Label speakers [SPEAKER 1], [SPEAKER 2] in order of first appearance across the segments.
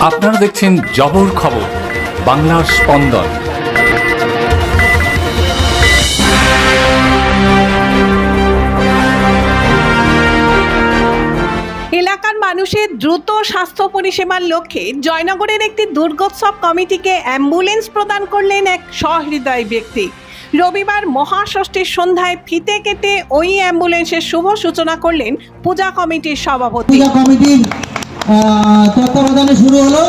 [SPEAKER 1] আপনারা দেখছেন জবর খবর বাংলার স্পন্দন।
[SPEAKER 2] এলাকার মানুষের দ্রুত স্বাস্থ্য পরিষেবার লক্ষ্যে জয়নগরের একটি দুর্গোৎসব কমিটিকে অ্যাম্বুলেন্স প্রদান করলেন এক সহৃদয় ব্যক্তি। রবিবার মহাষষ্ঠীর সন্ধ্যায় ফিতে কেটে ওই অ্যাম্বুলেন্সের শুভ সূচনা করলেন পূজা কমিটির সভাপতি।
[SPEAKER 3] পূজা কমিটির আহ, তত্ত্বাবধানে শুরু হলো।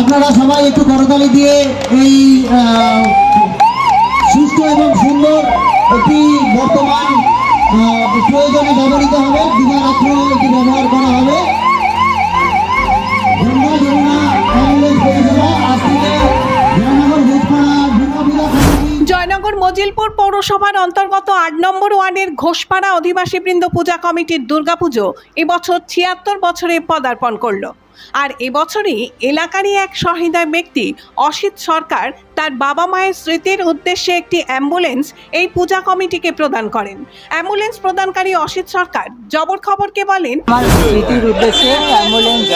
[SPEAKER 3] আপনারা সবাই একটু করতালি দিয়ে এই সুস্থ এবং সুন্দর একটি বর্তমান প্রয়োজনে ব্যবহৃত হবে। দিবারাত্র এটি ব্যবহার করা হবে। কমিটি
[SPEAKER 2] মজিলপুর পৌরসভার অন্তর্গত আট নম্বর ওয়ার্ডের ঘোষপাড়া অধিবাসীবৃন্দ পূজা কমিটির দুর্গাপুজো এবছর ছিয়াত্তর বছরে পদার্পণ করল। আর এবছরই এলাকারই এক সহৃদয় ব্যক্তি অসিত সরকার তার বাবা মায়ের স্মৃতির উদ্দেশ্যে একটি অ্যাম্বুলেন্স এই পূজা কমিটিকে প্রদান করেন। অ্যাম্বুলেন্স প্রদানকারী অসিত সরকার জবর খবরকে বলেন,
[SPEAKER 4] আমার স্মৃতির উদ্দেশ্যে অ্যাম্বুলেন্স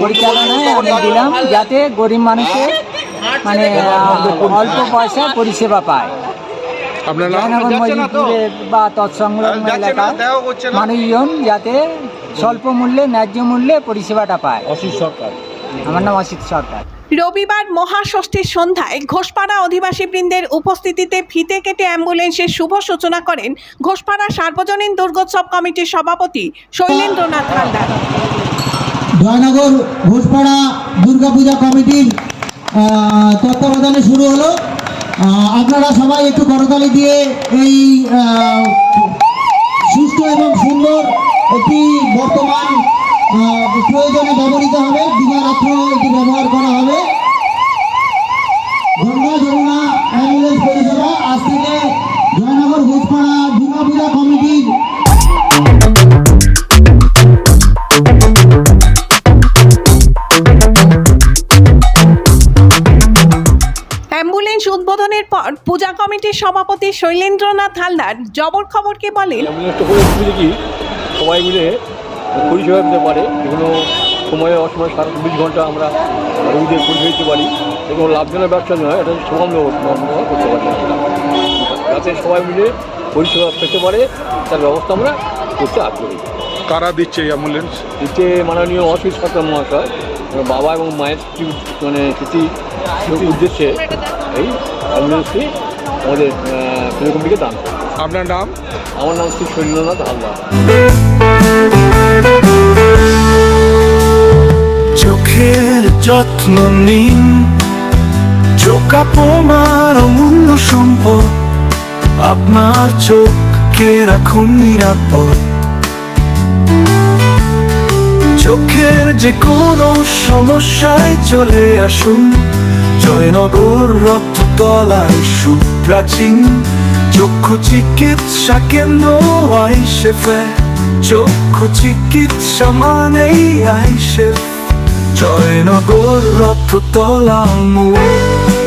[SPEAKER 4] পরিচালনায় আমি দিলাম যাতে গরিব মানুষের মানে অল্প পয়সায় পরিষেবা পায়। জয়নগর বা তৎসংলগ্ন এলাকার মানুষজন যাতে স্বল্প মূল্যে ন্যায্য মূল্যে পরিষেবাটা পায়। অসিত সরকার। আমার নাম অসিত সরকার।
[SPEAKER 2] রবিবার মহাষষ্ঠীর সন্ধ্যায় ঘোষপাড়া অধিবাসীবৃন্দের উপস্থিতিতে ফিতে কেটে অ্যাম্বুলেন্সের শুভ সূচনা করেন ঘোষপাড়া সার্বজনীন দুর্গোৎসব কমিটির সভাপতি শৈলেন্দ্রনাথ হালদার।
[SPEAKER 3] জয়নগর ঘোষপাড়া দুর্গাপূজা কমিটির তত্ত্বাবধানে শুরু হলো। আপনারা সবাই একটু করতালি দিয়ে এই সুস্থ এবং সুন্দর একটি বর্তমান প্রয়োজনে ব্যবহৃত হবে। দিবারাত্র এটি ব্যবহার
[SPEAKER 2] উদ্বোধনের পর পূজা কমিটির সভাপতি শৈলেন্দ্রনাথ হালদার জবর খবরকে বলেন
[SPEAKER 5] কি সবাই মিলে পরিষেবা দিতে পারে। যেগুলো সময়ে অসময়ে সারা চব্বিশ ঘণ্টা আমরা রোগীদের পরিষেবা দিতে পারি। এগুলো লাভজনক ব্যবসা নয় এটা সমান্য করতে পারি। যাতে সবাই মিলে পরিষেবা পেতে পারে তার ব্যবস্থা আমরা করতে আগ্রহী।
[SPEAKER 6] কারা দিচ্ছে অ্যাম্বুলেন্স
[SPEAKER 5] এতে মাননীয় অসিত সরকার মহাশয়। বাবা এবং মায়ের স্মৃতি মানে স্মৃতি উদ্দেশ্যে এই অ্যাম্বুলেন্সটি আমাদের কমিটিকে দান
[SPEAKER 6] আপনার নাম?
[SPEAKER 5] আমার নাম শ্রী শৈলেন্দ্রনাথ হালদার।
[SPEAKER 7] চোখের যত্ন নিন চোখ আপনার অমূল্য সম্পদ আপনার চোখকে রাখুন নিরাপদ। যে কোনো সমস্যায় চলে আসুন। জয়নগর রথতলায় সুপ্রাচীন। চক্ষু চিকিৎসা কেন্দ্র আইসেফে চক্ষু চিকিৎসা মানেই আইসেফ। জয়নগর রথতলা মোড়